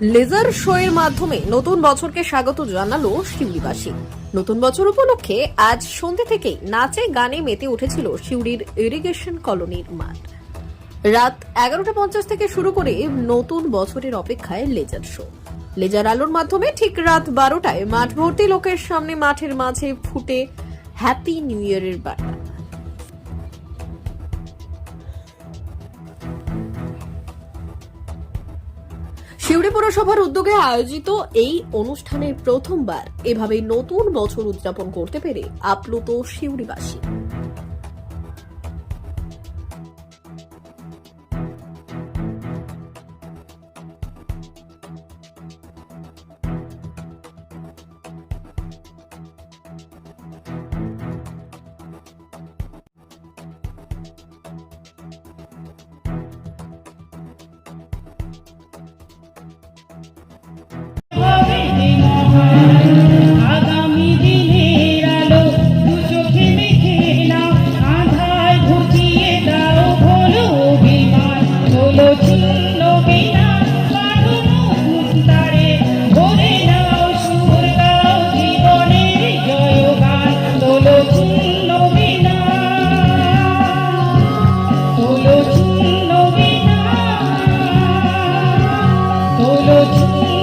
Laser show এর মাধ্যমে নতুন বছরকে স্বাগত জানালো শিউরিবাসী। নতুন বছর উপলক্ষে আজ সন্ধ্যে থেকেই নাচে গানে মেতে উঠেছিল শিউরির ইরিগেশন কলোনির মাঠ। রাত এগারোটা পঞ্চাশ থেকে শুরু করে নতুন বছরের অপেক্ষায় লেজার শো। লেজার আলোর মাধ্যমে ঠিক রাত বারোটায় মাঠ ভর্তি লোকের সামনে মাঠের মাঝে ফুটে হ্যাপি নিউ ইয়ারের বার্তা। শিউড়ি পুরসভার উদ্যোগে আয়োজিত এই অনুষ্ঠানের প্রথমবার এভাবে নতুন বছর উদযাপন করতে পেরে আপ্লুত শিউড়িবাসী। Thank you.